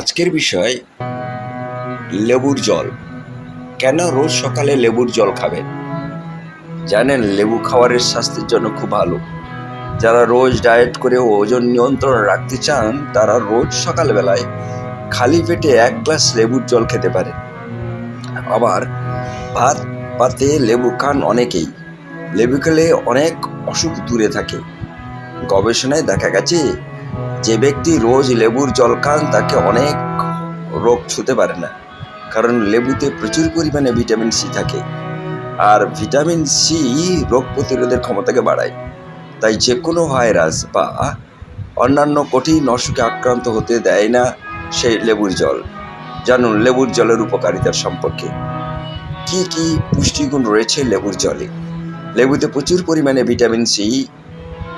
আজকের বিষয় লেবুর জল। কেন রোজ সকালে লেবুর জল খাবেন? জানেন, লেবু খাওয়ারের স্বাস্থ্যের জন্য খুব ভালো। যারা রোজ ডায়েট করে ওজন নিয়ন্ত্রণ রাখতে চান, তারা রোজ সকালবেলায় খালি পেটে এক গ্লাস লেবুর জল খেতে পারে আবার, ভাত, পাতে লেবু খান অনেকেই। লেবু খেলে অনেক অসুখ দূরে থাকে। গবেষণায় দেখা গেছে যে ব্যক্তি রোজ লেবুর জল খান, তাকে অনেক রোগ ছুতে পারে না। কারণ লেবুতে প্রচুর পরিমাণে ভিটামিন সি থাকে। আর ভিটামিন সি রোগ প্রতিরোধের ক্ষমতাকে বাড়ায়। তাই যে কোনো ভাইরাস বা অন্যান্য কঠিন অসুখে আক্রান্ত হতে দেয় না সেই লেবুর জল। জানুন লেবুর জলের উপকারিতার সম্পর্কে। কি কি পুষ্টিগুণ রয়েছে লেবুর জলে? লেবুতে প্রচুর পরিমাণে ভিটামিন সি,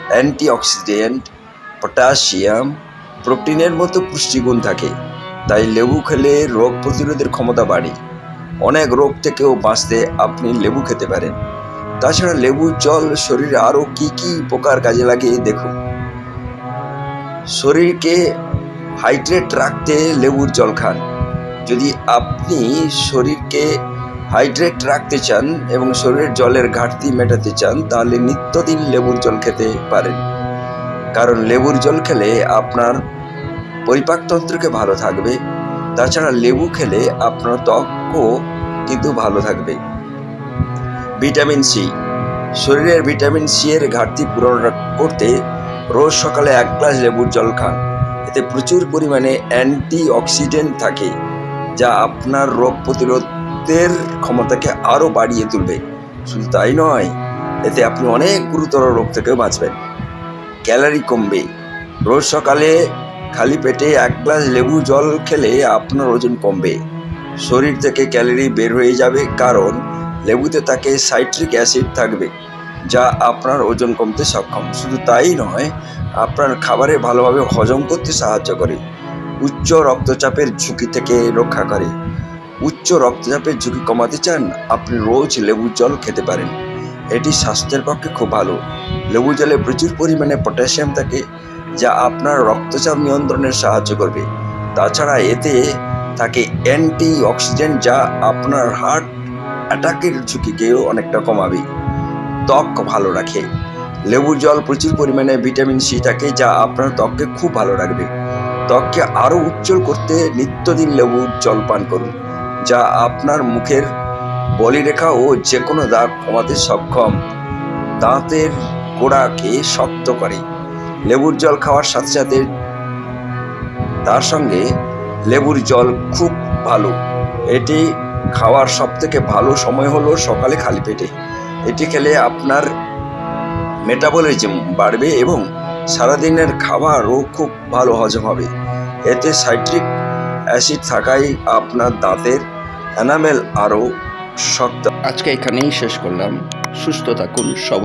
অ্যান্টিঅক্সিডেন্ট পটাশিয়াম প্রোটিনের মতো পুষ্টিগুণ থাকে, তাই লেবু খেলে রোগ প্রতিরোধের ক্ষমতা বাড়ে। অনেক রোগ থেকেও বাঁচতে আপনি লেবু খেতে পারেন। তাছাড়া লেবুর জল, শরীরে আরও কি কি উপকার কাজে লাগে দেখুন। শরীরকে হাইড্রেট রাখতে লেবুর জল খান। যদি আপনি শরীরকে হাইড্রেট রাখতে চান এবং শরীরের জলের ঘাটতি মেটাতে চান, তাহলে নিত্যদিন লেবুর জল খেতে পারেন। কারণ লেবুর জল খেলে আপনার পরিপাকতন্ত্রকে ভালো থাকবে। তাছাড়া লেবু খেলে আপনার ত্বকও কিন্তু ভালো থাকবে। Vitamin C. শরীরের ভিটামিন সি এর ঘাটতি পূরণ করতে রোজ সকালে এক গ্লাস লেবুর জল খান। এতে প্রচুর পরিমাণে অ্যান্টি অক্সিডেন্ট থাকে, যা আপনার রোগ প্রতিরোধের ক্ষমতাকে আরও বাড়িয়ে তুলবে। শুধু তাই নয়, এতে আপনি অনেক গুরুতর রোগ থেকেও বাঁচবেন। ক্যালারি কমবে। রোজ সকালে খালি পেটে এক গ্লাস লেবু জল খেলে আপনার ওজন কমবে। শরীর থেকে ক্যালারি বের হয়ে যাবে কারণ লেবুতে তাকে সাইট্রিক অ্যাসিড থাকবে, যা আপনার ওজন কমতে সক্ষম। শুধু তাই নয়, আপনার খাবারে ভালোভাবে হজম করতে সাহায্য করে, উচ্চ রক্তচাপের ঝুঁকি থেকে রক্ষা করে। উচ্চ রক্তচাপের ঝুঁকি কমাতে চান, আপনি রোজ লেবুর জল খেতে পারেন। এটি স্বাস্থ্যের পক্ষে খুব ভালো। লেবু জলে প্রচুর পরিমাণে পটাশিয়াম থাকে, যা আপনার রক্তচাপ নিয়ন্ত্রণে সাহায্য করবে। তাছাড়া এতে থাকে অ্যান্টি অক্সিডেন্ট যা আপনার হার্ট অ্যাটাকের ঝুঁকিকেও অনেকটা কমাবে। ত্বক ভালো রাখে। লেবুর জল প্রচুর পরিমাণে ভিটামিন সি থাকে, যা আপনার ত্বককে খুব ভালো রাখবে। ত্বককে আরও উজ্জ্বল করতে নিত্যদিন লেবুর জল পান করুন, যা আপনার মুখের বলিরেখা ও যে কোনো দাগ কমাতে সক্ষম। দাঁতের গোড়াকে শক্ত করে। লেবুর জল খাওয়ার সাথে সাথে তার সঙ্গে লেবুর জল খুব ভালো। এটি খাওয়ার সব থেকে ভালো সময় হলো সকালে খালি পেটে। এটি খেলে আপনার মেটাবলিজম বাড়বে এবং সারাদিনের খাবারও খুব ভালো হজম হবে। এতে সাইট্রিক অ্যাসিড থাকায় আপনার দাঁতের এনামেল আরও শক্ত আজকে এখানেই শেষ করলাম। সুস্থ থাকুন সব